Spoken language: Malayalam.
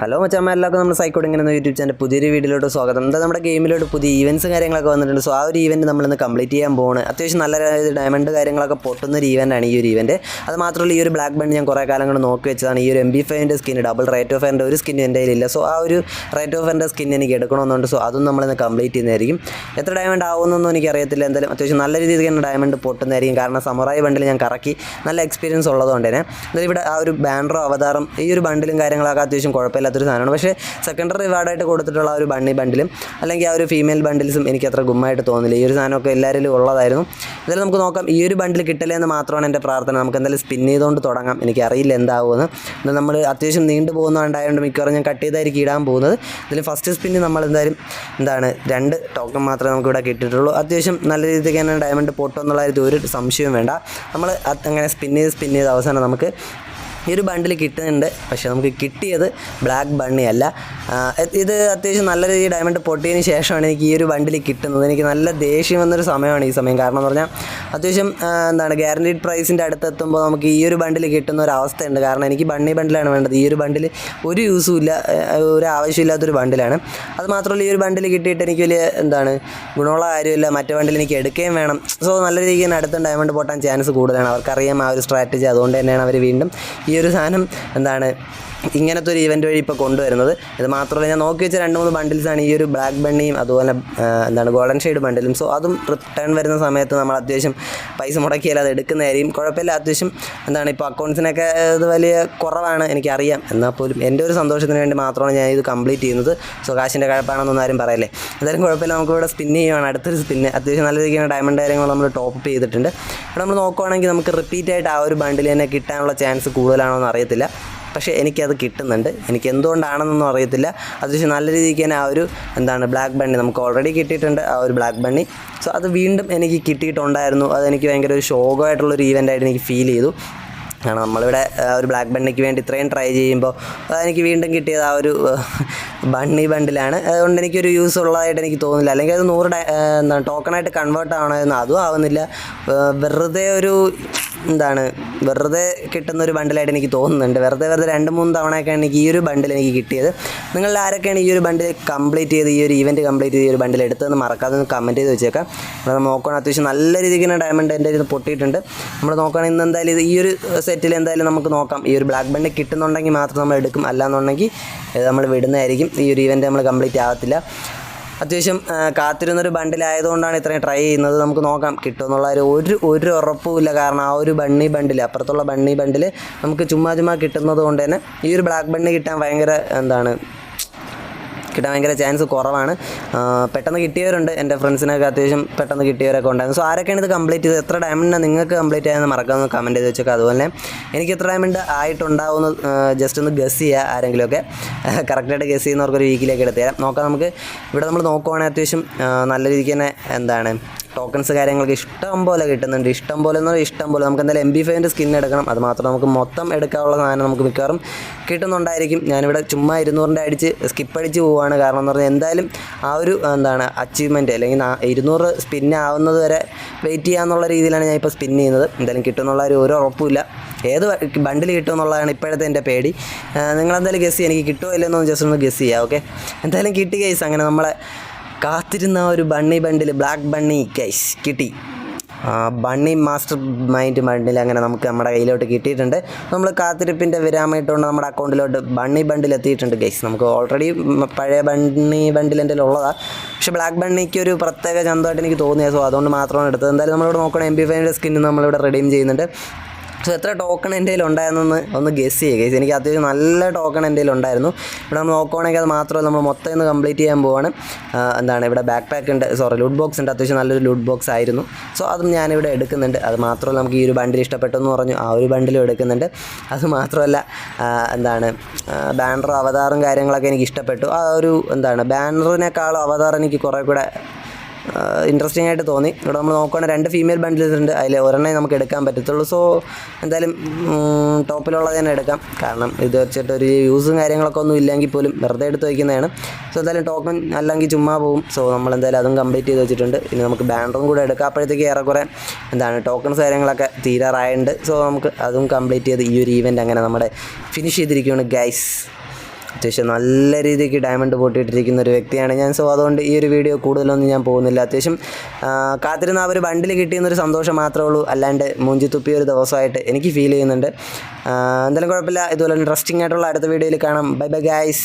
ഹലോ മച്ചമ്മ എല്ലാവർക്കും നമ്മുടെ സൈക്കോഡിംഗ് എന്ന യൂട്യൂബ് ചാനൽ പുതിയൊരു വീഡിയോയിലോട്ട് സ്വാഗതം. എന്താ നമ്മുടെ ഗെയിമിലോട്ട് പുതിയ ഈവന്റ്സ് കാര്യങ്ങളൊക്കെ വന്നിട്ടുണ്ട്. സോ ആ ഒരു ഈവന്റ് നമ്മളിന്ന് കംപ്ലീറ്റ് ചെയ്യാൻ പോകുന്നത് അത്യാവശ്യം നല്ല ഡയമണ്ട് കാര്യങ്ങളൊക്കെ പൊട്ടുന്ന ഒരു ഈവന്റാണ് ഈ ഒരു ഈവന്റ് അത് മാത്രമല്ല ഈ ഒരു ബ്ലാക്ക് ബണ്ട് ഞാൻ കുറേ കാലം കൊണ്ട് നോക്കി വെച്ചതാണ്. ഈ ഒരു എം ബി ഫൈവിന്റെ സ്കിൻ ഡബിൾ റേറ്റ് ഓഫ് ഫയറിന്റെ ഒരു സ്കിൻ എന്റെ കയ്യിലില്ല. സോ ആ ഒരു റേറ്റ് ഓഫ് ഫയറിന്റെ സ്കിൻ എനിക്ക് എടുക്കണമെന്നുണ്ട്. സോ അതും നമ്മളിന്ന് കംപ്ലീറ്റ് ചെയ്യുന്നതായിരിക്കും. എത്ര ഡയമണ്ട് ആവുമെന്നൊന്നും എനിക്കറിയത്തില്ല. എന്തായാലും അത്യാവശ്യം നല്ല രീതിയിൽ തന്നെ ഡയമണ്ട് പൊട്ടുന്നതായിരിക്കും. കാരണം സമറായി ബണ്ടിൽ ഞാൻ കറക്കി നല്ല എക്സ്പീരിയൻസ് ഉള്ളതുകൊണ്ട് തന്നെ എന്തായാലും ഇവിടെ ആ ഒരു ബാൻഡറോ അവതാരം ഈ ഒരു ബണ്ടിലും കാര്യങ്ങളൊക്കെ അത്യാവശ്യം കുഴപ്പമില്ലാത്തൊരു സാധനമാണ്. പക്ഷേ സെക്കൻഡറി റിവാർഡായിട്ട് കൊടുത്തിട്ടുള്ള ഒരു ബണ്ണി ബണ്ടിലും അല്ലെങ്കിൽ ആ ഒരു ഫീമെയിൽ ബണ്ടിൽസും എനിക്ക് അത്ര ഗുമ്മായിട്ട് തോന്നില്ല. ഈ ഒരു സാധനമൊക്കെ എല്ലാവരിലും ഉള്ളതായിരുന്നു. എന്തായാലും നമുക്ക് നോക്കാം ഈ ഒരു ബണ്ടിൽ കിട്ടില്ല എന്ന് മാത്രമാണ് എന്റെ പ്രാർത്ഥന. നമുക്ക് എന്തായാലും സ്പിൻ ചെയ്തുകൊണ്ട് തുടങ്ങാം. എനിക്ക് അറിയില്ല എന്താവുമെന്ന്. എന്നാൽ നമ്മൾ അത്യാവശ്യം നീണ്ടു പോകുന്നതുകൊണ്ടായതുകൊണ്ട് മിക്കവാറും ഞാൻ കട്ട് ചെയ്തായിരിക്കും ഇടാൻ പോകുന്നത്. ഇതിൽ ഫസ്റ്റ് സ്പിന്ന് നമ്മൾ എന്തായാലും എന്താണ് രണ്ട് ടോക്കൺ മാത്രമേ നമുക്ക് ഇവിടെ കിട്ടിയിട്ടുള്ളൂ. അത്യാവശ്യം നല്ല രീതിക്ക് തന്നെ ഡയമണ്ട് പൊട്ടോ എന്നുള്ള ഒരു സംശയവും വേണ്ട. നമ്മൾ അങ്ങനെ സ്പിൻ ചെയ്ത് സ്പിൻ ചെയ്ത് അവസാനം നമുക്ക് ഈ ഒരു ബണ്ടിൽ കിട്ടുന്നുണ്ട്. പക്ഷേ നമുക്ക് കിട്ടിയത് ബ്ലാക്ക് ബണ്ണി അല്ല. ഇത് അത്യാവശ്യം നല്ല രീതിയിൽ ഡയമണ്ട് പൊട്ടിയതിന് ശേഷമാണ് എനിക്ക് ഈ ഒരു ബണ്ടിൽ കിട്ടുന്നത്. എനിക്ക് നല്ല ദേഷ്യം വന്നൊരു സമയമാണ് ഈ സമയം. കാരണം എന്ന് പറഞ്ഞാൽ അത്യാവശ്യം എന്താണ് ഗ്യാരണ്ടീഡ് പ്രൈസിന്റെ അടുത്തെത്തുമ്പോൾ നമുക്ക് ഈ ഒരു ബണ്ടിൽ കിട്ടുന്ന ഒരു അവസ്ഥയുണ്ട്. കാരണം എനിക്ക് ബണ്ണി ബണ്ടിലാണ് വേണ്ടത്. ഈ ഒരു ബണ്ടിൽ ഒരു യൂസും ഇല്ല ഒരു ആവശ്യമില്ലാത്തൊരു ബണ്ടിലാണ് അത് മാത്രമല്ല ഈ ഒരു ബണ്ടിൽ കിട്ടിയിട്ട് എനിക്ക് വലിയ എന്താണ് ഗുണമുള്ള കാര്യമില്ല. മറ്റേ ബണ്ടിൽ എനിക്ക് എടുക്കുകയും വേണം. സോ നല്ല രീതിക്ക് തന്നെ അടുത്ത ഡയമണ്ട് പൊട്ടാൻ ചാൻസ് കൂടുതലാണ്. അവർക്കറിയാം ആ ഒരു സ്ട്രാറ്റജി അതുകൊണ്ട് തന്നെയാണ് അവർ വീണ്ടും ഈ ഒരു സാധനം എന്താണ് ഇങ്ങനത്തെ ഒരു ഇവന്റ് വഴി ഇപ്പോൾ കൊണ്ടുവരുന്നത്. ഇത് മാത്രമല്ല ഞാൻ നോക്കി വെച്ച രണ്ട് മൂന്ന് ബണ്ടിൽസാണ് ഈ ഒരു ബ്ലാക്ക് ബണ്ണിയും അതുപോലെ എന്താണ് ഗോൾഡൻ ഷെയ്ഡ് ബണ്ടിലും സോ അതും റിട്ടേൺ വരുന്ന സമയത്ത് നമ്മൾ അത്യാവശ്യം പൈസ മുടക്കിയാൽ അത് എടുക്കുന്നതായിരിക്കും. കുഴപ്പമില്ല. അത്യാവശ്യം എന്താണ് ഇപ്പോൾ അക്കൗണ്ട്സിനൊക്കെ ഇത് വലിയ കുറവാണ് എനിക്കറിയാം. എന്നാൽ പോലും എന്റെ ഒരു സന്തോഷത്തിന് വേണ്ടി മാത്രമാണ് ഞാൻ ഇത് കംപ്ലീറ്റ് ചെയ്യുന്നത്. സോ കാശിന്റെ കഴപ്പാണെന്നൊന്നും ആരും പറയല്ലേ. എന്തായാലും കുഴപ്പമില്ല. നമുക്കിവിടെ സ്പിൻ ചെയ്യുകയാണ് അടുത്തൊരു സ്പിന്ന് അത്യാവശ്യം നല്ല രീതിയിൽ ഡയമണ്ട് കാര്യങ്ങൾ നമ്മൾ ടോപ്പ് ചെയ്തിട്ടുണ്ട്. അപ്പോൾ നമ്മൾ നോക്കുവാണെങ്കിൽ നമുക്ക് റിപ്പീറ്റ് ആയിട്ട് ആ ഒരു ബണ്ടിൽ തന്നെ കിട്ടാനുള്ള ചാൻസ് കൂടുതലാണോ എന്ന് അറിയത്തില്ല. പക്ഷേ എനിക്കത് കിട്ടുന്നുണ്ട്. എനിക്ക് എന്തുകൊണ്ടാണെന്നൊന്നും അറിയത്തില്ല. അത്യാവശ്യം നല്ല രീതിക്ക് തന്നെ ആ ഒരു എന്താണ് ബ്ലാക്ക് ബണ്ണി നമുക്ക് ഓൾറെഡി കിട്ടിയിട്ടുണ്ട്. ആ ഒരു ബ്ലാക്ക് ബണ്ണി സോ അത് വീണ്ടും എനിക്ക് കിട്ടിയിട്ടുണ്ടായിരുന്നു. അതെനിക്ക് ഭയങ്കര ഒരു ശോകമായിട്ടുള്ളൊരു ഈവന്റായിട്ട് എനിക്ക് ഫീൽ ചെയ്തു. കാരണം നമ്മളിവിടെ ഒരു ബ്ലാക്ക് ബണ്ണിക്ക് വേണ്ടി ഇത്രയും ട്രൈ ചെയ്യുമ്പോൾ എനിക്ക് വീണ്ടും കിട്ടിയത് ആ ഒരു ബണ്ണി ബണ്ടിലാണ് അതുകൊണ്ട് എനിക്കൊരു യൂസ് ഉള്ളതായിട്ട് എനിക്ക് തോന്നുന്നില്ല. അല്ലെങ്കിൽ അത് നൂറ് എന്താണ് ടോക്കണായിട്ട് കൺവേർട്ട് ആവണമെന്ന് അതും ആവുന്നില്ല. വെറുതെ ഒരു എന്താണ് വെറുതെ കിട്ടുന്ന ഒരു ബണ്ടിലായിട്ട് എനിക്ക് തോന്നുന്നുണ്ട്. വെറുതെ വെറുതെ രണ്ട് മൂന്ന് തവണയൊക്കെയാണ് എനിക്ക് ഈ ഒരു ബണ്ടിൽ എനിക്ക് കിട്ടിയത്. നിങ്ങൾ ആരൊക്കെയാണ് ഈ ഒരു ബണ്ടിൽ കംപ്ലീറ്റ് ചെയ്ത് ഈ ഒരു ഇവന്റ് കംപ്ലീറ്റ് ചെയ്ത് ഈ ഒരു ബണ്ടിൽ എടുത്തതെന്ന് മറക്കാതെ ഒന്ന് കമന്റ് ചെയ്ത് വെച്ചേക്കാം. നമ്മൾ നോക്കുകയാണെങ്കിൽ അത്യാവശ്യം നല്ല രീതിക്ക് തന്നെ ഡയമണ്ട് എന്റെ ഇത് പൊട്ടിയിട്ടുണ്ട്. നമ്മൾ നോക്കുകയാണെങ്കിൽ ഇന്ന് എന്തായാലും ഈ ഒരു സെറ്റിൽ എന്തായാലും നമുക്ക് നോക്കാം. ഈ ഒരു ബ്ലാക്ക് ബണ്ട് കിട്ടുന്നുണ്ടെങ്കിൽ മാത്രം നമ്മൾ എടുക്കും. അല്ലാന്നുണ്ടെങ്കിൽ നമ്മൾ വിടുന്നതായിരിക്കും. ഈ ഒരു ഇവന്റ് നമ്മൾ കംപ്ലീറ്റ് ആകത്തില്ല അത്യാവശ്യം കാത്തിരുന്നൊരു ബണ്ടിലായതുകൊണ്ടാണ് ഇത്രയും ട്രൈ ചെയ്യുന്നത്. നമുക്ക് നോക്കാം കിട്ടുമെന്നുള്ള ഒരു ഒരു ഒരു ഉറപ്പുമില്ല. കാരണം ആ ഒരു ബണ്ണി ബണ്ടിൽ അപ്പുറത്തുള്ള ബണ്ണി ബണ്ടിൽ നമുക്ക് ചുമ്മാ ചുമ്മാ കിട്ടുന്നത് കൊണ്ട് തന്നെ ഈ ഒരു ബ്ലാക്ക് ബണ്ണി കിട്ടാൻ ഭയങ്കര എന്താണ് കിട്ടാൻ ഭയങ്കര ചാൻസ് കുറവാണ്. പെട്ടെന്ന് കിട്ടിയവരുണ്ട്. എന്റെ ഫ്രണ്ട്സിനൊക്കെ അത്യാവശ്യം പെട്ടെന്ന് കിട്ടിയവരൊക്കെ ഉണ്ടായിരുന്നു. സോ ആരൊക്കെയാണ് ഇത് കംപ്ലീറ്റ് ചെയ്തത്? എത്ര ഡയമണ്ട് നിങ്ങൾക്ക് കംപ്ലീറ്റ് ആയെന്ന് മറക്കാമെന്ന് കമന്റ് ചെയ്ത് വെച്ചേക്കാം. അതുപോലെ എനിക്ക് എത്ര ഡയമണ്ട് ആയിട്ടുണ്ടാവുമെന്ന് ജസ്റ്റ് ഒന്ന് ഗസ് ചെയ്യുക ആരെങ്കിലുമൊക്കെ. കറക്റ്റായിട്ട് ഗസ് ചെയ്യുന്നവർക്ക് ഒരു വീക്കിലേക്ക് എടുത്തുതരാം നോക്കാം നമുക്ക്. ഇവിടെ നമ്മൾ നോക്കുവാണെങ്കിൽ അത്യാവശ്യം നല്ല രീതിക്ക് തന്നെ എന്താണ് ടോക്കൺസ് കാര്യങ്ങളൊക്കെ ഇഷ്ടം പോലെ കിട്ടുന്നുണ്ട്. ഇഷ്ടം പോലെ എന്ന് പറഞ്ഞാൽ ഇഷ്ടം പോലെ. നമുക്ക് എന്തായാലും എം ബി ഫൈവിന്റെ സ്കിൻ എടുക്കണം. അത് മാത്രം നമുക്ക് മൊത്തം എടുക്കാനുള്ള സാധനം നമുക്ക് മിക്കവാറും കിട്ടുന്നുണ്ടായിരിക്കും. ഞാനിവിടെ ചുമ്മാ ഇരുന്നൂറിന്റെ അടിച്ച് സ്കിപ്പ് അടിച്ച് പോവുകയാണ് കാരണം എന്ന് പറഞ്ഞാൽ എന്തായാലും ആ ഒരു എന്താണ് അച്ചീവ്മെന്റ് അല്ലെങ്കിൽ ഇരുന്നൂറ് സ്പിൻ ആവുന്നത് വരെ വെയിറ്റ് ചെയ്യാമെന്നുള്ള രീതിയിലാണ് ഞാൻ ഇപ്പോൾ സ്പിൻ ചെയ്യുന്നത്. എന്തായാലും കിട്ടുമെന്നുള്ള ഒരു ഒരു ഉറപ്പുമില്ല. ഏത് ബണ്ടിൽ കിട്ടുമെന്നുള്ളതാണ് ഇപ്പോഴത്തെ എന്റെ പേടി. നിങ്ങളെന്തായാലും ഗസ് ചെയ്യുക എനിക്ക് കിട്ടുമോ ഇല്ലെന്നൊന്ന് ജസ്റ്റ് ഒന്ന് ഗസ് ചെയ്യുക ഓക്കെ എന്തായാലും കിട്ടി ഗൈസ് അങ്ങനെ നമ്മളെ കാത്തിരുന്ന ഒരു ബണ്ണി ബണ്ടിൽ ബ്ലാക്ക് ബണ്ണി കൈസ് കിട്ടി. ബണ്ണി മാസ്റ്റർ മൈൻഡ് ബണ്ടിൽ അങ്ങനെ നമുക്ക് നമ്മുടെ കയ്യിലോട്ട് കിട്ടിയിട്ടുണ്ട്. നമ്മൾ കാത്തിരിപ്പിന്റെ വിരാമയിട്ടുകൊണ്ട് നമ്മുടെ അക്കൗണ്ടിലോട്ട് ബണ്ണി ബണ്ടിൽ എത്തിയിട്ടുണ്ട് ഗൈസ് നമുക്ക് ഓൾറെഡി പഴയ ബണ്ണി ബണ്ടിൽ എന്റെ ഉള്ളതാണ് പക്ഷേ ബ്ലാക്ക് ബണ്ണിക്ക് ഒരു പ്രത്യേക ചന്തമായിട്ട് എനിക്ക് തോന്നിയത് സോ അതുകൊണ്ട് മാത്രമാണ് എടുത്തത്. എന്തായാലും നമ്മളിവിടെ നോക്കണം എം പി ഫൈവിന്റെ സ്കിന്ന് നമ്മളിവിടെ റെഡീം ചെയ്യുന്നുണ്ട്. സോ എത്ര ടോക്കൺ എന്റെ കയ്യിൽ ഉണ്ടായിരുന്നെന്ന് ഒന്ന് ഗസ് ചെയ്യുക ഗസ് എനിക്ക് അത്യാവശ്യം നല്ല ടോക്കൺ എന്റെ കയ്യിൽ ഉണ്ടായിരുന്നു. ഇവിടെ നമ്മൾ നോക്കുകയാണെങ്കിൽ അത് മാത്രമല്ല നമ്മൾ മൊത്തം ഇന്ന് കംപ്ലീറ്റ് ചെയ്യാൻ പോവാണ്. എന്താണ് ഇവിടെ ബാക്ക് പാക്ക് ഉണ്ട്. സോറി ലൂട്ട് ബോക്സ് ഉണ്ട്. അത്യാവശ്യം നല്ലൊരു ലൂട്ട് ബോക്സ് ആയിരുന്നു. സോ അതും ഞാനിവിടെ എടുക്കുന്നുണ്ട്. അത് മാത്രമല്ല നമുക്ക് ഈ ഒരു ബണ്ടിൽ ഇഷ്ടപ്പെട്ടെന്ന് പറഞ്ഞു. ആ ഒരു ബണ്ടിലും എടുക്കുന്നുണ്ട്. അത് മാത്രമല്ല എന്താണ് ബാനറും അവതാറും കാര്യങ്ങളൊക്കെ എനിക്ക് ഇഷ്ടപ്പെട്ടു. ആ ഒരു എന്താണ് ബാനറിനേക്കാളും അവതാർ എനിക്ക് കുറേ കൂടെ ഇൻട്രസ്റ്റിംഗ് ആയിട്ട് തോന്നി. ഇവിടെ നമ്മൾ നോക്കുകയാണെങ്കിൽ രണ്ട് ഫീമെയിൽ ബണ്ടിൽസ് ഉണ്ട്. അതിൽ ഒരെണ്ണേ നമുക്ക് എടുക്കാൻ പറ്റത്തുള്ളൂ. സോ എന്തായാലും ടോപ്പിലുള്ളത് തന്നെ എടുക്കാം. കാരണം ഇത് വെച്ചിട്ട് ഒരു യൂസും കാര്യങ്ങളൊക്കെ ഒന്നും ഇല്ലെങ്കിൽ പോലും വെറുതെ എടുത്ത് വയ്ക്കുന്നതാണ്. സോ എന്തായാലും ടോക്കൺ അല്ലെങ്കിൽ ചുമ്മാ പോകും സോ നമ്മൾ എന്തായാലും അതും കംപ്ലീറ്റ് ചെയ്ത് വെച്ചിട്ടുണ്ട്. ഇനി നമുക്ക് ബാൻഡറും കൂടെ എടുക്കാം. അപ്പോഴത്തേക്ക് ഏറെക്കുറെ എന്താണ് ടോക്കൺസ് കാര്യങ്ങളൊക്കെ തീരാറായുണ്ട് സോ നമുക്ക് അതും കംപ്ലീറ്റ് ചെയ്ത് ഈ ഒരു ഈവന്റ് അങ്ങനെ നമ്മുടെ ഫിനിഷ് ചെയ്തിരിക്കുകയാണ് ഗൈസ് അത്യാവശ്യം നല്ല രീതിക്ക് ഡയമണ്ട് പൊട്ടിയിട്ടിരിക്കുന്ന ഒരു വ്യക്തിയാണ് ഞാൻ. സോ അതുകൊണ്ട് ഈ ഒരു വീഡിയോ കൂടുതലൊന്നും ഞാൻ പോകുന്നില്ല. അത്യാവശ്യം കാത്തിരുന്ന ആ ഒരു ബണ്ടിൽ കിട്ടിയെന്നൊരു സന്തോഷം മാത്രമേ ഉള്ളൂ. അല്ലാണ്ട് മൂഞ്ചി തുപ്പിയ ഒരു ദിവസമായിട്ട് എനിക്ക് ഫീൽ ചെയ്യുന്നുണ്ട്. എന്തായാലും കുഴപ്പമില്ല. ഇതുപോലെ ഇൻട്രസ്റ്റിംഗ് ആയിട്ടുള്ള അടുത്ത വീഡിയോയിൽ കാണാം. Bye bye guys